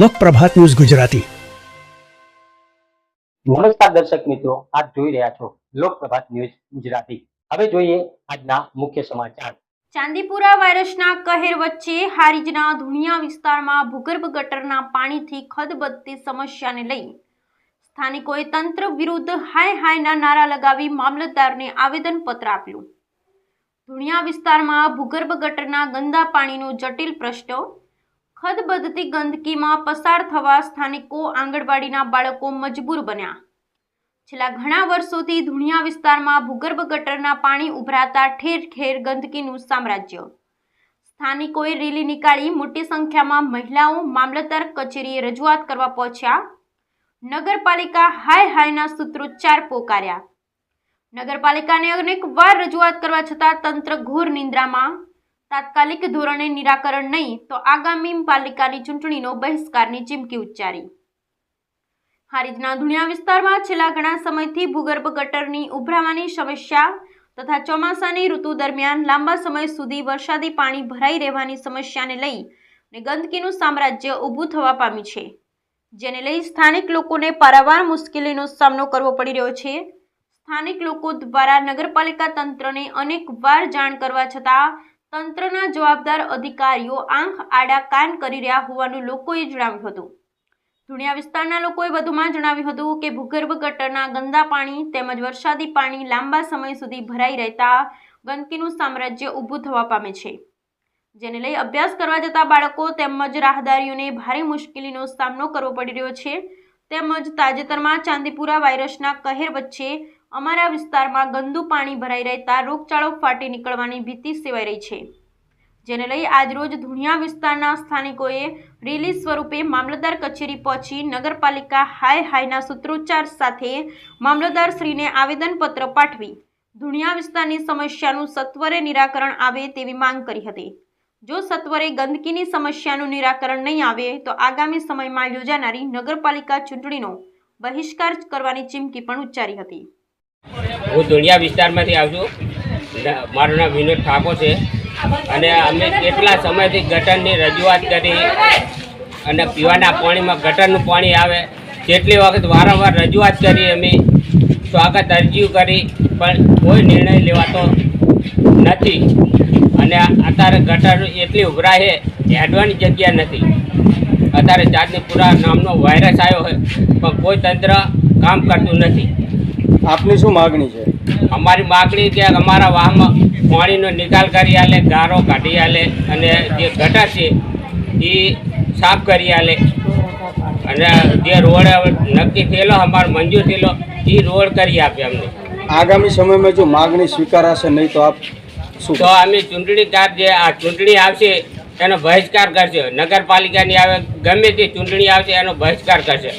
લોકપ્રભાત news Gujarati. નમસ્કાર દર્શક મિત્રો આપ જોઈ રહ્યા છો લોકપ્રભાત ન્યૂઝ ગુજરાતી. હવે જોઈએ આજના મુખ્ય સમાચાર. ચાંદીપુરા વાયરસના કહેર વચ્ચે હારીજના ધુણિયા વિસ્તારમાં ભૂગર્ભ ગટરના પાણીથી ખદબદતી સમસ્યાને લઈ સ્થાનિકોએ તંત્ર વિરુદ્ધ હાય હાયના નારા લગાવી મામલતદારને આવેદનપત્ર આપ્યું. ધુણિયા વિસ્તારમાં ભૂગર્ભ ગટરના ગંદા પાણીનો જટિલ પ્રશ્ન, ખદબદતી ગંદકીમાં પસાર થવા સ્થાનિકો આંગણવાડીના બાળકો મજબૂર બન્યા. છેલ્લા ઘણા વર્ષોથી ધુણિયા વિસ્તારમાં ભૂગર્ભ ગટરના પાણી ઉભરાતા ઠેર ઠેર ગંદકીનું સામ્રાજ્ય. સ્થાનિકોએ રેલી નીકાળી મોટી સંખ્યામાં મહિલાઓ મામલતદાર કચેરીએ રજૂઆત કરવા પહોંચ્યા. નગરપાલિકા હાય હાયના સૂત્રોચ્ચાર પોકાર્યા. નગરપાલિકાને અનેક વાર રજૂઆત કરવા છતાં તંત્ર ઘોર નિંદ્રામાં. તાત્કાલિક ધોરણે નિરાકરણ નહીં, તો આગામી પાલિકાની ચૂંટણીનો બહિષ્કારની ચીમકી ઉચ્ચારી. હારીજના ધુણિયા વિસ્તારમાં છેલ્લા ઘણા સમયથી ભૂગર્ભ ગટરની ઉભરાવાની સમસ્યા તથા ચોમાસાની ઋતુ દરમિયાન લાંબા સમય સુધી વરસાદી પાણી ભરાઈ રહેવાની સમસ્યાને લઈ અને ગંદકીનું સામ્રાજ્ય ઊભું થવા પામ્યું છે. જેને લઈ સ્થાનિક લોકોને પારાવાર મુશ્કેલીનો સામનો કરવો પડી રહ્યો છે. સ્થાનિક લોકો દ્વારા નગરપાલિકા તંત્રને અનેકવાર જાણ કરવા છતાં તંત્રના જવાબદાર અધિકારીઓ આંખ આડા કાન કરી રહ્યા હોવાનું લોકોએ જણાવ્યું હતું. ધુણિયા વિસ્તારના લોકોએ વધુમાં જણાવ્યું હતું કે ભૂગર્ભ ગટરના ગંદા પાણી તેમજ વરસાદી પાણી લાંબા સમય સુધી ભરાઈ રહેતા ગંદકીનું સામ્રાજ્ય ઊભું થવા પામે છે. જેને લઈ અભ્યાસ કરવા જતા બાળકો તેમજ રાહદારીઓને ભારે મુશ્કેલીનો સામનો કરવો પડી રહ્યો છે. તેમજ તાજેતરમાં ચાંદીપુરા વાયરસના કહેર વચ્ચે અમારા વિસ્તારમાં ગંદુ પાણી ભરાઈ રહેતા રોગચાળો ફાટી નીકળવાની ભીતિ સેવાઈ રહી છે. જેને લઈ આજરોજ ધુણિયા વિસ્તારના સ્થાનિકોએ રેલી સ્વરૂપે મામલતદાર કચેરી પહોંચી નગરપાલિકા હાય હાયના સૂત્રોચ્ચાર સાથે મામલતદારશ્રીને આવેદનપત્ર પાઠવી ધુણિયા વિસ્તારની સમસ્યાનું સત્વરે નિરાકરણ આવે તેવી માંગ કરી હતી. જો સત્વરે ગંદકીની સમસ્યાનું નિરાકરણ નહીં આવે, તો આગામી સમયમાં યોજાનારી નગરપાલિકા ચૂંટણીનો બહિષ્કાર કરવાની ચીમકી પણ ઉચ્ચારી હતી. હું ધુણિયા વિસ્તારમાંથી આવું મારું નામ વિનોદ ઠાકોર છે. અને અમે કેટલા સમયથી ગટરની રજૂઆત કરી અને પીવાના પાણીમાં ગટરનું પાણી આવે. કેટલી વખત વારંવાર રજૂઆત કરી અમે. સ્વાગત અરજીઓ કરી, પણ કોઈ નિર્ણય લેવાતો નથી. અને અત્યારે ગટર એટલી ઉભરાય છે હેડવાની જગ્યા નથી. અત્યારે ચાંદનીપુરા નામનો વાયરસ આવ્યો છે, પણ કોઈ તંત્ર કામ કરતું નથી. આપની શું માગણી છે? અમારી માગણી કે અમારા વાહમાં પાણીનો નિકાલ કરી આલે ગારો કાઢી આલે અને જે ગટર છે એ સાફ કરી આલે. અને જે રોડ નક્કી થયેલો અમારો મંજૂર થયેલો એ રોડ કરી આપે અમને. આગામી સમયમાં જો માગણી સ્વીકારાશે નહીં તો આપ શું? તો અમે ચૂંટણી કાર જે આ ચૂંટણી આવશે એનો બહિષ્કાર કરશે. નગરપાલિકાની આવે ગમે તે ચૂંટણી આવશે એનો બહિષ્કાર કરશે.